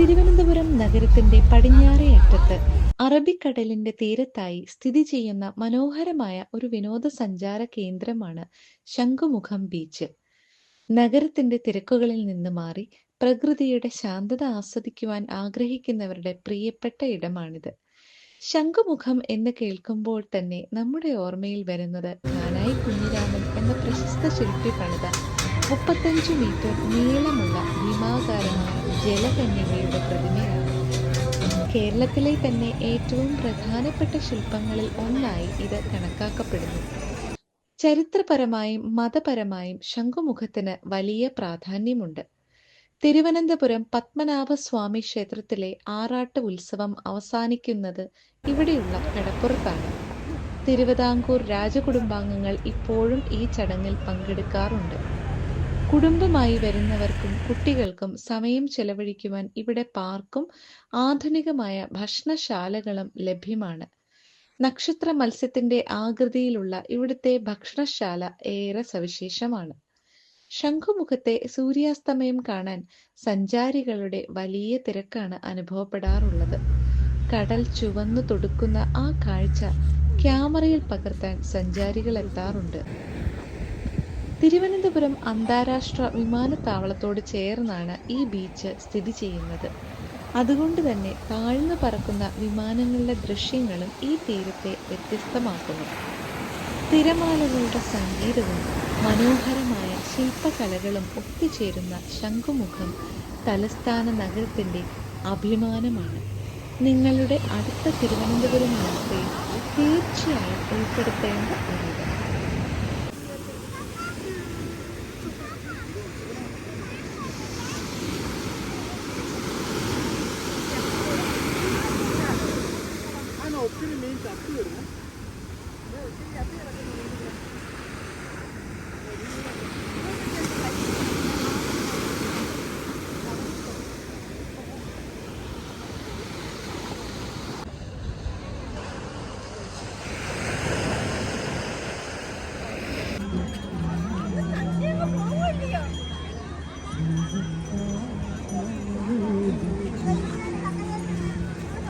തിരുവനന്തപുരം നഗരത്തിന്റെ പടിഞ്ഞാറേ അറ്റത്ത് അറബിക്കടലിന്റെ തീരത്തായി സ്ഥിതി ചെയ്യുന്ന മനോഹരമായ ഒരു വിനോദസഞ്ചാര കേന്ദ്രമാണ് ശംഖുമുഖം ബീച്ച്. നഗരത്തിന്റെ തിരക്കുകളിൽ നിന്ന് മാറി പ്രകൃതിയുടെ ശാന്തത ആസ്വദിക്കുവാൻ ആഗ്രഹിക്കുന്നവരുടെ പ്രിയപ്പെട്ട ഇടമാണിത്. ശംഖുമുഖം എന്ന് കേൾക്കുമ്പോൾ തന്നെ നമ്മുടെ ഓർമ്മയിൽ വരുന്നത് കാനായി കുഞ്ഞിരാമൻ എന്ന പ്രശസ്ത ശില്പി പണിത മുപ്പത്തഞ്ച് മീറ്റർ നീളമുള്ള ജലകന്യകയുടെ പ്രതിമയാണ് കേരളത്തിലെ തന്നെ ഏറ്റവും പ്രധാനപ്പെട്ട ശില്പങ്ങളിൽ ഒന്നായി ഇത് കണക്കാക്കപ്പെടുന്നു. ചരിത്രപരമായും മതപരമായും ശംഖുമുഖത്തിന് വലിയ പ്രാധാന്യമുണ്ട്. തിരുവനന്തപുരം പത്മനാഭസ്വാമി ക്ഷേത്രത്തിലെ ആറാട്ട് ഉത്സവം അവസാനിക്കുന്നത് ഇവിടെയുള്ള കടപ്പുറത്താണ്. തിരുവിതാംകൂർ രാജകുടുംബാംഗങ്ങൾ ഇപ്പോഴും ഈ ചടങ്ങിൽ പങ്കെടുക്കാറുണ്ട്. കുടുംബമായി വരുന്നവർക്കും കുട്ടികൾക്കും സമയം ചെലവഴിക്കുവാൻ ഇവിടെ പാർക്കും ആധുനികമായ ഭക്ഷണശാലകളും ലഭ്യമാണ്. നക്ഷത്ര മത്സ്യത്തിന്റെ ആകൃതിയിലുള്ള ഇവിടുത്തെ ഭക്ഷണശാല ഏറെ സവിശേഷമാണ്. ശംഖുമുഖത്തെ സൂര്യാസ്തമയം കാണാൻ സഞ്ചാരികളുടെ വലിയ തിരക്കാണ് അനുഭവപ്പെടാറുള്ളത്. കടൽ ചുവന്നു തൊടുക്കുന്ന ആ കാഴ്ച ക്യാമറയിൽ പകർത്താൻ സഞ്ചാരികൾ എത്താറുണ്ട്. തിരുവനന്തപുരം അന്താരാഷ്ട്ര വിമാനത്താവളത്തോട് ചേർന്നാണ് ഈ ബീച്ച് സ്ഥിതി ചെയ്യുന്നത്. അതുകൊണ്ട് തന്നെ താഴ്ന്നു പറക്കുന്ന വിമാനങ്ങളുടെ ദൃശ്യങ്ങളും ഈ തീരത്തെ വ്യത്യസ്തമാക്കുന്നു. തിരമാലകളുടെ സംഗീതവും മനോഹരമായ ശില്പകലകളും ഒത്തുചേരുന്ന ശംഖുമുഖം തലസ്ഥാന നഗരത്തിന്റെ അഭിമാനമാണ്. നിങ്ങളുടെ അടുത്ത തിരുവനന്തപുരം യാത്രയിൽ തീർച്ചയായും ഉൾപ്പെടുത്തേണ്ട ഒരിടം. experimenta a pera, né? Não, tem a pera que não tem.